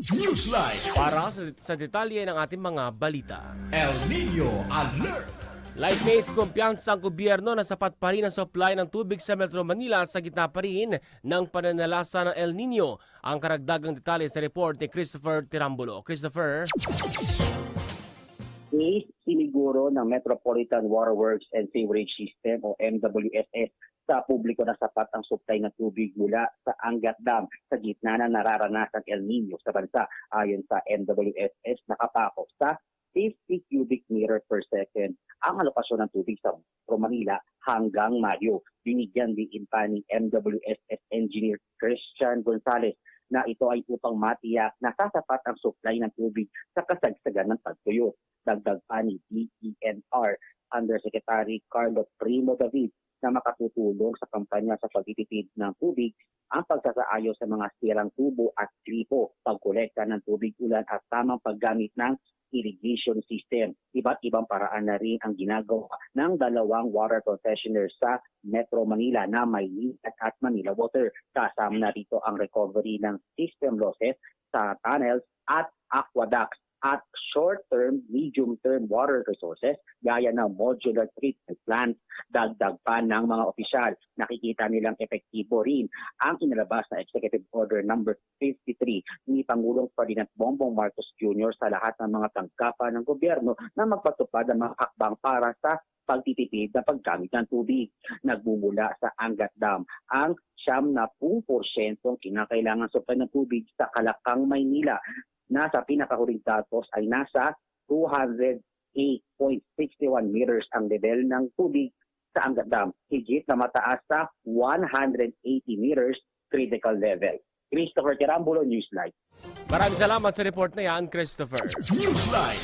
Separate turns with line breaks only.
Newsline.
Para sa, sa detalye ng ating mga balita.
El Nino Alert.
Lightmates, kumpiyansa ang gobyerno na sapat pa rin ang supply ng tubig sa Metro Manila sa gitna pa rin ng pananalasa ng El Nino. Ang karagdagang detalye sa report ni Christopher Tirambulo. Christopher?
ni siniguro ng Metropolitan Waterworks and Sewerage System o MWSS sa publiko na sapat ang supply ng tubig mula sa Angat Dam sa gitna na nararanasan El Nino sa bansa. Ayon sa MWSS, nakapako sa 50 cubic meter per second ang alokasyon ng tubig sa Metro Manila hanggang Mayo. Binigyan din pa ni MWSS engineer Christian Gonzalez na ito ay upang matiyak na sasapat ang supply ng tubig sa kasagsagan ng pagtuyo. Dagdag pa ni DENR Undersecretary Carlo Primo David na makatutulong sa kampanya sa pagtitipid ng tubig ang pagsasaayos sa mga sirang tubo at gripo, pagkolekta ng tubig ulan at tamang paggamit ng irrigation system. Iba't ibang paraan na rin ang ginagawa ng dalawang water concessionaires sa Metro Manila na Maynila at Manila Water. Kasama na rito ang recovery ng system losses sa tunnels at aqueducts at short-term, medium-term water resources gaya ng modular treatment plants, dagdag pa ng mga opisyal. Nakikita nilang epektibo rin ang inilabas na Executive Order number 53 ni Pangulong Ferdinand Bongbong Marcos Jr. sa lahat ng mga tanggapan ng gobyerno na magpatupad ng mga hakbang para sa pagtitipid ng paggamit ng tubig. Nagmumula sa Angat Dam ang siyam na porsyentong kinakailangan supply ng tubig sa Kalakang, Maynila na sa pinakahuling datos ay nasa 208.61 meters ang level ng tubig sa Angat Dam. Higit na mataas sa 180 meters critical level. Christopher Tirambulo, Newslight.
Maraming salamat sa report na yan, Christopher.
Newsline.